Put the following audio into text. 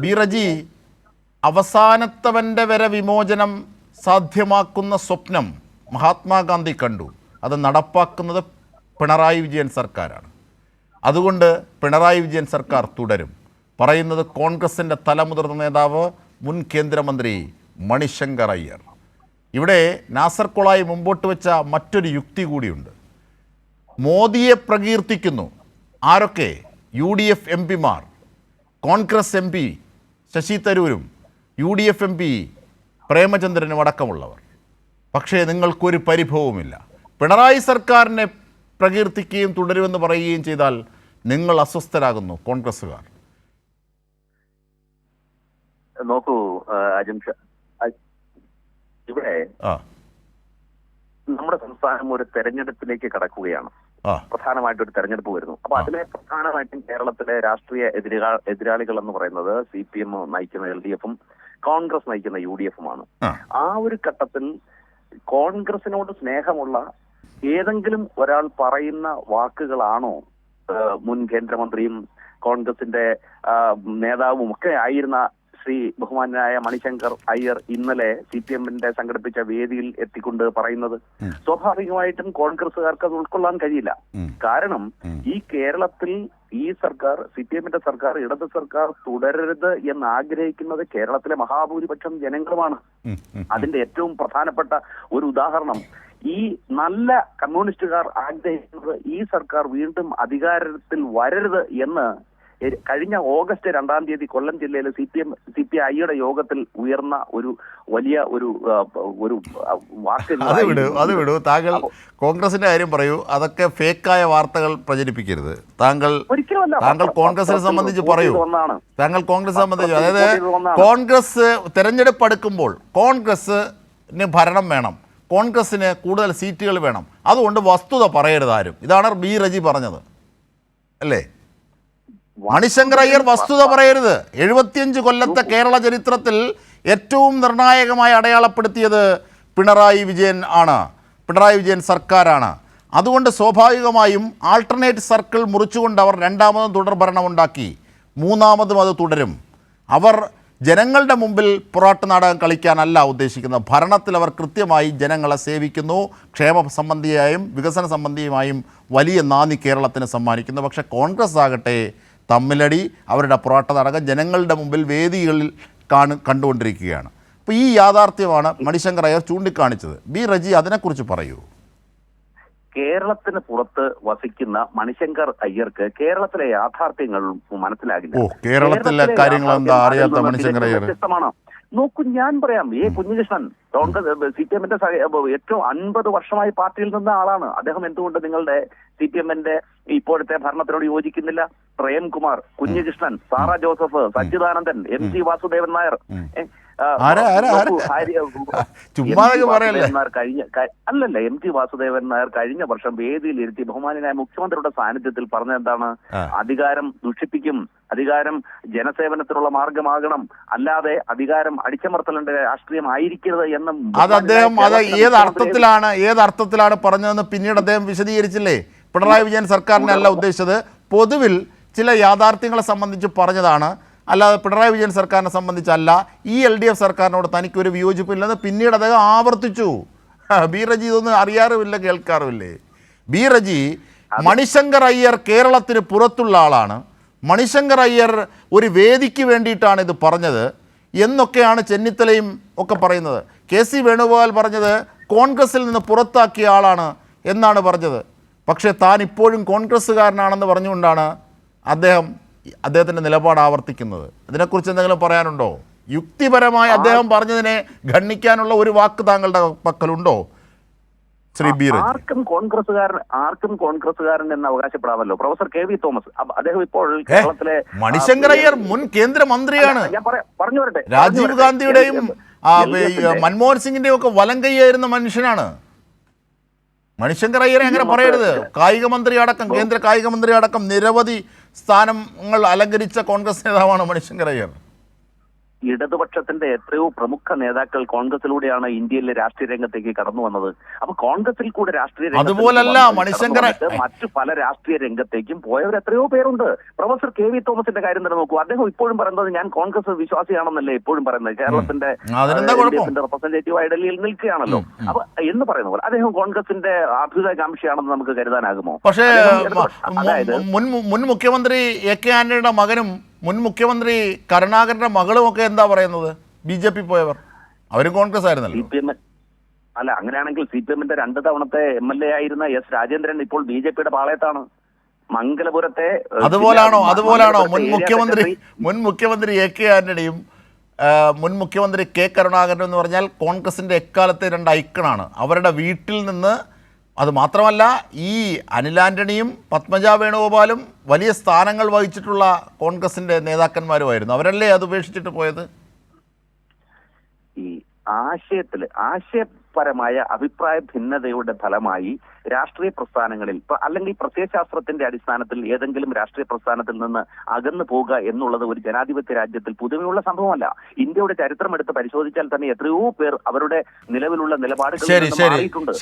ബിറജി അവസാനത്തവന്റെ വരെ വിമോചനം സാധ്യമാക്കുന്ന സ്വപ്നം മഹാത്മാഗാന്ധി കണ്ടു. അത് നടപ്പാക്കുന്നത് പിണറായി വിജയൻ സർക്കാരാണ്. അതുകൊണ്ട് പിണറായി വിജയൻ സർക്കാർ തുടരും. പറയുന്നത് കോൺഗ്രസിന്റെ തലമുതിർന്ന നേതാവ് മുൻ കേന്ദ്രമന്ത്രി മണിശങ്കർ അയ്യർ. ഇവിടെ നാസർ കൊളായി മുമ്പോട്ട് വെച്ച മറ്റൊരു യുക്തി കൂടിയുണ്ട്. മോദിയെ പ്രകീർത്തിക്കുന്നു. ആരൊക്കെ? യു ഡി എഫ് എം പിമാർ Congress M P Shashi തരൂരും U D F M P പ്രേമചന്ദ്രനും അടക്കമുള്ളവർ. പക്ഷേ നിങ്ങൾക്കൊരു പരിഭവവുമില്ല. പിണറായി സർക്കാരിനെ പ്രകീർത്തിക്കുകയും തുടരുമെന്ന് പറയുകയും ചെയ്താൽ നിങ്ങൾ അസ്വസ്ഥരാകുന്നു കോൺഗ്രസ്സുകാർ. നോക്കൂ ഇവിടെ നമ്മുടെ സംസ്ഥാനം ഒരു തെരഞ്ഞെടുപ്പിലേക്ക് കടക്കുകയാണ്. പ്രധാനമായിട്ട് ഒരു തെരഞ്ഞെടുപ്പ് വരുന്നു. അപ്പൊ അതിലെ പ്രധാനമായിട്ടും കേരളത്തിലെ രാഷ്ട്രീയ എതിരാ എതിരാളികൾ എന്ന് പറയുന്നത് സി പി എം നയിക്കുന്ന എൽ ഡി എഫും കോൺഗ്രസ് നയിക്കുന്ന യു ഡി എഫുമാണ് ആ. ആ ഒരു ഘട്ടത്തിൽ കോൺഗ്രസിനോട് സ്നേഹമുള്ള ഏതെങ്കിലും ഒരാൾ പറയുന്ന വാക്കുകളാണോ മുൻ കേന്ദ്രമന്ത്രിയും കോൺഗ്രസിന്റെ നേതാവും ഒക്കെ ആയിരുന്ന ശ്രീ ബഹുമാനായ മണിശങ്കർ അയ്യർ ഇന്നലെ സി പി എമ്മിന്റെ സംഘടിപ്പിച്ച വേദിയിൽ എത്തിക്കൊണ്ട് പറയുന്നത് സ്വാഭാവികമായിട്ടും കോൺഗ്രസുകാർക്ക് അത് ഉൾക്കൊള്ളാൻ കഴിയില്ല. കാരണം ഈ കേരളത്തിൽ ഈ സർക്കാർ സി പി എമ്മിന്റെ സർക്കാർ ഇടത് സർക്കാർ തുടരരുത് എന്ന് ആഗ്രഹിക്കുന്നത് കേരളത്തിലെ മഹാഭൂരിപക്ഷം ജനങ്ങളുമാണ്. അതിന്റെ ഏറ്റവും പ്രധാനപ്പെട്ട ഒരു ഉദാഹരണം ഈ നല്ല കമ്മ്യൂണിസ്റ്റുകാർ ആഗ്രഹിക്കുന്നത് ഈ സർക്കാർ വീണ്ടും അധികാരത്തിൽ വരരുത് എന്ന് കഴിഞ്ഞ ഓഗസ്റ്റ് രണ്ടാം തീയതി കൊല്ലം ജില്ലയിലെ C P M C P ഐയുടെ യോഗത്തിൽ ഉയർന്ന ഒരു വലിയ ഒരു ഒരു വാക്ക് അത് വിടൂ അത് വിടൂ. താങ്കൾ കോൺഗ്രസിന്റെ കാര്യം പറയൂ. അതൊക്കെ ഫേക്കായ വാർത്തകൾ പ്രചരിപ്പിക്കരുത്. താങ്കൾ താങ്കൾ കോൺഗ്രസിനെ സംബന്ധിച്ച് പറയൂ. താങ്കൾ കോൺഗ്രസ് സംബന്ധിച്ച് അതായത്. കോൺഗ്രസ് തെരഞ്ഞെടുപ്പ് അടുക്കുമ്പോൾ കോൺഗ്രസിന് ഭരണം വേണം. കോൺഗ്രസിന് കൂടുതൽ സീറ്റുകൾ വേണം. അതുകൊണ്ട് വസ്തുത പറയരുത് ആരും. ഇതാണ് ബി റജി പറഞ്ഞത്. അല്ലേ? മണിശങ്കർ അയ്യർ വസ്തുത പറയരുത്. എഴുപത്തിയഞ്ച് കൊല്ലത്തെ കേരള ചരിത്രത്തിൽ ഏറ്റവും നിർണായകമായി അടയാളപ്പെടുത്തിയത് പിണറായി വിജയൻ ആണ്. പിണറായി വിജയൻ സർക്കാരാണ്. അതുകൊണ്ട് സ്വാഭാവികമായും ആൾട്ടർനേറ്റ് സർക്കിൾ മുറിച്ചുകൊണ്ട് അവർ രണ്ടാമതും തുടർഭരണമുണ്ടാക്കി മൂന്നാമതും അത് തുടരും. അവർ ജനങ്ങളുടെ മുമ്പിൽ പൊറാട്ട് നാടകം കളിക്കാനല്ല ഉദ്ദേശിക്കുന്നത് ഭരണത്തിൽ അവർ കൃത്യമായി ജനങ്ങളെ സേവിക്കുന്നു. ക്ഷേമ സംബന്ധിയായും വികസന സംബന്ധിയുമായും വലിയ നാന്ദി കേരളത്തിന് സമ്മാനിക്കുന്നു. പക്ഷേ കോൺഗ്രസ് ആകട്ടെ തമ്മിലടി അവരുടെ പൊറാട്ട നടക്കം ജനങ്ങളുടെ മുമ്പിൽ വേദികളിൽ കാണു കണ്ടുകൊണ്ടിരിക്കുകയാണ്. അപ്പോൾ ഈ യാഥാർത്ഥ്യമാണ് മണിശങ്കർ അയ്യർ ചൂണ്ടിക്കാണിച്ചത്. ബി റജി അതിനെക്കുറിച്ച് പറയൂ. കേരളത്തിന് പുറത്ത് വസിക്കുന്ന മണിശങ്കർ അയ്യർക്ക് കേരളത്തിലെ യാഥാർത്ഥ്യങ്ങൾ മനസ്സിലാകില്ല. കേരളത്തിലെ കാര്യങ്ങൾ എന്താ അറിയാത്ത മണിശങ്കർ അയ്യർ? വ്യത്യസ്തമാണ്. നോക്കൂ ഞാൻ പറയാം. A Kunhikrishnan Congress C P എമ്മിന്റെ ഏറ്റവും അൻപത് വർഷമായി പാർട്ടിയിൽ നിന്ന ആളാണ്. അദ്ദേഹം എന്തുകൊണ്ട് നിങ്ങളുടെ സി പി എമ്മിന്റെ ഇപ്പോഴത്തെ ഭരണത്തിനോട് യോജിക്കുന്നില്ല? Premkumar Kunhikrishnan Sara Joseph Sachidanandan M C Vasudevan Nair. പറയല്ലേ? കഴിഞ്ഞ അല്ലല്ല എം ടി വാസുദേവൻ നായർ കഴിഞ്ഞ വർഷം വേദിയിൽ ഇരുത്തി ബഹുമാനായ മുഖ്യമന്ത്രിയുടെ സാന്നിധ്യത്തിൽ പറഞ്ഞ എന്താണ് അധികാരം ദുഷിപ്പിക്കും അധികാരം ജനസേവനത്തിനുള്ള മാർഗമാകണം അല്ലാതെ അധികാരം അടിച്ചമർത്തലിന്റെ രാഷ്ട്രീയം ആയിരിക്കരുത് എന്ന് അത് അദ്ദേഹം അത് ഏത് അർത്ഥത്തിലാണ് ഏത് അർത്ഥത്തിലാണ് പറഞ്ഞതെന്ന് പിന്നീട് അദ്ദേഹം വിശദീകരിച്ചില്ലേ? പിണറായി വിജയൻ സർക്കാരിനെ അല്ല ഉദ്ദേശിച്ചത്. പൊതുവിൽ ചില യാഥാർത്ഥ്യങ്ങളെ സംബന്ധിച്ച് പറഞ്ഞതാണ്. അല്ലാതെ പിണറായി വിജയൻ സർക്കാരിനെ സംബന്ധിച്ചല്ല ഈ എൽ ഡി എഫ് സർക്കാരിനോട് തനിക്കൊരു വിയോജിപ്പില്ലെന്ന് പിന്നീട് അദ്ദേഹം ആവർത്തിച്ചു. ബി റജി ഇതൊന്നും അറിയാറുമില്ല കേൾക്കാറുമില്ലേ? ബി റജി മണിശങ്കർ അയ്യർ കേരളത്തിന് പുറത്തുള്ള ആളാണ്. മണിശങ്കർ അയ്യർ ഒരു വേദിക്ക് വേണ്ടിയിട്ടാണ് ഇത് പറഞ്ഞത് എന്നൊക്കെയാണ് ചെന്നിത്തലയും ഒക്കെ പറയുന്നത്. കെ സി വേണുഗോപാൽ പറഞ്ഞത് കോൺഗ്രസിൽ നിന്ന് പുറത്താക്കിയ ആളാണ് എന്നാണ് പറഞ്ഞത്. പക്ഷേ താൻ ഇപ്പോഴും കോൺഗ്രസ്സുകാരനാണെന്ന് പറഞ്ഞുകൊണ്ടാണ് അദ്ദേഹം അദ്ദേഹത്തിന്റെ നിലപാട് ആവർത്തിക്കുന്നത്. അതിനെക്കുറിച്ച് എന്തെങ്കിലും പറയാനുണ്ടോ? യുക്തിപരമായി അദ്ദേഹം പറഞ്ഞതിനെ ഖണ്ഡിക്കാനുള്ള ഒരു വാക്ക് താങ്കളുടെ പക്കലുണ്ടോ? ശ്രീ ബി ആർക്കും കോൺഗ്രസ്സുകാരൻ ആർക്കും കോൺഗ്രസ്സുകാരൻ എന്ന് അവകാശപ്പെടാമല്ലോ. പ്രൊഫസർ കെ വി തോമസ് അദ്ദേഹം ഇപ്പോൾ കേരളത്തിലെ മണിശങ്കർ അയ്യർ മുൻ കേന്ദ്രമന്ത്രിയാണ്. ഞാൻ പറഞ്ഞു വരട്ടെ രാജീവ് ഗാന്ധിയുടെയും മൻമോഹൻ സിംഗിന്റെയും ഒക്കെ വലം കൈയായിരുന്ന മനുഷ്യനാണ്. മണിശങ്കർ അയ്യരെ അങ്ങനെ പറയരുത്. കായിക മന്ത്രി അടക്കം കേന്ദ്ര കായിക മന്ത്രി അടക്കം നിരവധി സ്ഥാനങ്ങൾ അലങ്കരിച്ച കോൺഗ്രസ് നേതാവാണ് മണിശങ്കർ അയ്യർ ഇടതുപക്ഷത്തിന്റെ എത്രയോ പ്രമുഖ നേതാക്കൾ കോൺഗ്രസിലൂടെയാണ് ഇന്ത്യയിലെ രാഷ്ട്രീയ രംഗത്തേക്ക് കടന്നു വന്നത്. അപ്പൊ കോൺഗ്രസിൽ കൂടെ രാഷ്ട്രീയ അതുപോലല്ല മണിശങ്കര- മറ്റു പല രാഷ്ട്രീയ രംഗത്തേക്കും പോയവർ എത്രയോ പേരുണ്ട്. പ്രൊഫസർ കെ വി തോമസിന്റെ കാര്യം തന്നെ നോക്കൂ. അദ്ദേഹം ഇപ്പോഴും പറയുന്നത് ഞാൻ കോൺഗ്രസ് വിശ്വാസിയാണെന്നല്ലേ എപ്പോഴും പറയുന്നത്. കേരളത്തിന്റെ? റെപ്രസെന്റേറ്റീവ് ആയി ഡൽഹിയിൽ നിൽക്കുകയാണല്ലോ. അപ്പൊ എന്ന് പറയുന്ന പോലെ അദ്ദേഹം കോൺഗ്രസിന്റെ അഭ്യുതകാംക്ഷിയാണെന്ന് നമുക്ക് കരുതാനാകുമോ? പക്ഷേ മുൻ മുൻ മുഖ്യമന്ത്രി എ കെ ആന്റണിയുടെ മകനും മുൻ മുഖ്യമന്ത്രി കരുണാകരന്റെ മകളും ഒക്കെ എന്താ പറയുന്നത്? ബി ജെ പി പോയവർ. അവരും കോൺഗ്രസ് സി ആയിരുന്നല്ലോ പി എം അല്ല അങ്ങനെയാണെങ്കിൽ സി പി എമ്മിന്റെ രണ്ട് തവണത്തെ എം എൽ എ ആയിരുന്ന എസ് രാജേന്ദ്രൻ ഇപ്പോൾ ബി ജെ പിയുടെ പാളയത്താണ്. മംഗലപുരത്തെ അതുപോലാണോ? അതുപോലാണോ? മുൻ മുഖ്യമന്ത്രി മുൻ മുഖ്യമന്ത്രി എ കെ ആന്റണിയും മുൻ മുഖ്യമന്ത്രി കെ കരുണാകരൻ എന്ന് പറഞ്ഞാൽ കോൺഗ്രസിന്റെ എക്കാലത്തെ രണ്ട് ഐക്കണാണ്. അവരുടെ വീട്ടിൽ നിന്ന് അത് മാത്രമല്ല ഈ അനിൽ ആന്റണിയും പത്മജ വേണുഗോപാലും വലിയ സ്ഥാനങ്ങൾ വഹിച്ചിട്ടുള്ള കോൺഗ്രസിന്റെ നേതാക്കന്മാരുമായിരുന്നു. അവരല്ലേ അത് ഉപേക്ഷിച്ചിട്ട് പോയത്? ഈ ആശയത്തിൽ ആശയപരമായ അഭിപ്രായ ഭിന്നതയുടെ ഫലമായി രാഷ്ട്രീയ പ്രസ്ഥാനങ്ങളിൽ ഇപ്പൊ അല്ലെങ്കിൽ പ്രത്യയശാസ്ത്രത്തിന്റെ അടിസ്ഥാനത്തിൽ ഏതെങ്കിലും രാഷ്ട്രീയ പ്രസ്ഥാനത്തിൽ നിന്ന് അകന്നു പോകുക എന്നുള്ളത് ഒരു ജനാധിപത്യ രാജ്യത്തിൽ പുതുമയുള്ള സംഭവമല്ല. ഇന്ത്യയുടെ ചരിത്രം എടുത്ത് പരിശോധിച്ചാൽ തന്നെ എത്രയോ പേർ അവരുടെ നിലവിലുള്ള നിലപാടുകൾ മാറിയിട്ടുണ്ട്.